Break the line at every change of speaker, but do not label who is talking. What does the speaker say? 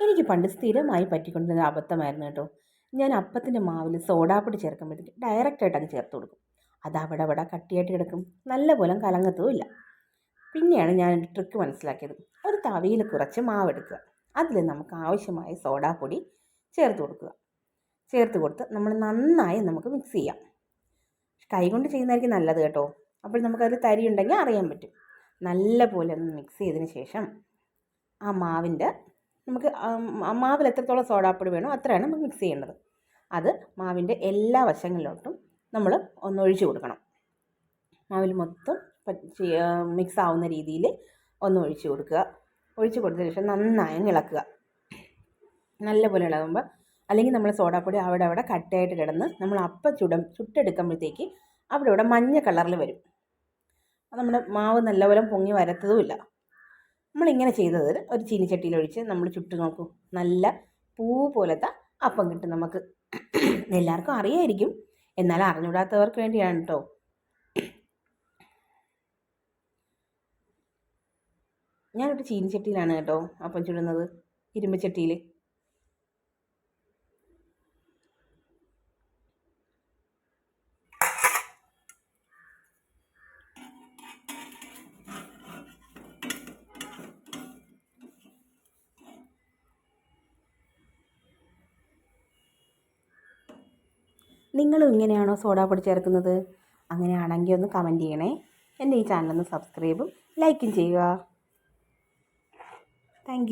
എനിക്ക് പണ്ട് സ്ഥിരമായി പറ്റിക്കൊണ്ടിരുന്ന അബദ്ധമായിരുന്നു കേട്ടോ. ഞാൻ അപ്പത്തിന്റെ മാവിൽ സോഡാപ്പൊടി ചേർക്കുമ്പോഴത്തേക്ക് ഡയറക്റ്റായിട്ട് അങ്ങ് ചേർത്ത് കൊടുക്കും. അത് അവിടെ അവിടെ കട്ടിയായിട്ട് കിടക്കും. നല്ല പോലെ കലങ്ങത്തുമില്ല പിന്നെയാണ് ഞാൻ ഒരു ട്രിക്ക് മനസ്സിലാക്കിയത്. ഒരു തവിയിൽ കുറച്ച് മാവ് എടുക്കുക. അതിൽ നമുക്ക് ആവശ്യമായ സോഡാപ്പൊടി ചേർത്ത് കൊടുക്കുക. ചേർത്ത് കൊടുത്ത് നമ്മൾ നന്നായി നമുക്ക് മിക്സ് ചെയ്യാം. കൈ കൊണ്ട് ചെയ്യുന്നതായിരിക്കും നല്ലത് കേട്ടോ. അപ്പോൾ നമുക്കതിൽ തരി ഉണ്ടെങ്കിൽ അറിയാൻ പറ്റും. നല്ല പോലെ ഒന്ന് മിക്സ് ചെയ്തതിന് ശേഷം ആ മാവിന്റെ നമുക്ക് മാവിൽ എത്രത്തോളം സോഡാപ്പൊടി വേണോ അത്രയാണ് നമുക്ക് മിക്സ് ചെയ്യേണ്ടത്. അത് മാവിന്റെ എല്ലാ വശങ്ങളിലോട്ടും നമ്മൾ ഒന്ന് ഒഴിച്ചു കൊടുക്കണം. മാവിൽ മൊത്തം മിക്സ് ആവുന്ന രീതിയിൽ ഒന്ന് ഒഴിച്ചു കൊടുക്കുക. ഒഴിച്ചു കൊടുത്തതിന് ശേഷം നന്നായി ഇളക്കുക. നല്ലപോലെ ഇളകുമ്പോൾ അല്ലെങ്കിൽ നമ്മൾ സോഡാപ്പൊടി അവിടെ അവിടെ കട്ടയായിട്ട് കിടന്ന് നമ്മൾ അപ്പം ചുട ചുട്ടെടുക്കുമ്പോഴത്തേക്ക് അവിടെ ഇവിടെ മഞ്ഞ കളറിൽ വരും. നമ്മുടെ മാവ് നല്ലപോലെ പൊങ്ങി വരത്തതുമില്ല. നമ്മളിങ്ങനെ ചെയ്തത് ഒരു ചീനിച്ചട്ടിയിൽ ഒഴിച്ച് നമ്മൾ ചുട്ട് നോക്കൂ. നല്ല പൂ പോലത്തെ അപ്പം കിട്ടും നമുക്ക്. എല്ലാവർക്കും അറിയായിരിക്കും. എന്നാൽ അറിഞ്ഞൂടാത്തവർക്ക് വേണ്ടിയാണ് കേട്ടോ ഞാനൊരു ചീനിച്ചട്ടിയിലാണ് കേട്ടോ അപ്പം ചുടുന്നത്. ഇരുമ്പ് ചട്ടിയിൽ. നിങ്ങളും ഇങ്ങനെയാണോ സോഡാപ്പൊടി ചേർക്കുന്നത്? അങ്ങനെയാണെങ്കിൽ ഒന്ന് കമന്റ് ചെയ്യണേ. എന്റെ ഈ ചാനലൊന്ന് സബ്സ്ക്രൈബും ലൈക്കും ചെയ്യുക. താങ്ക്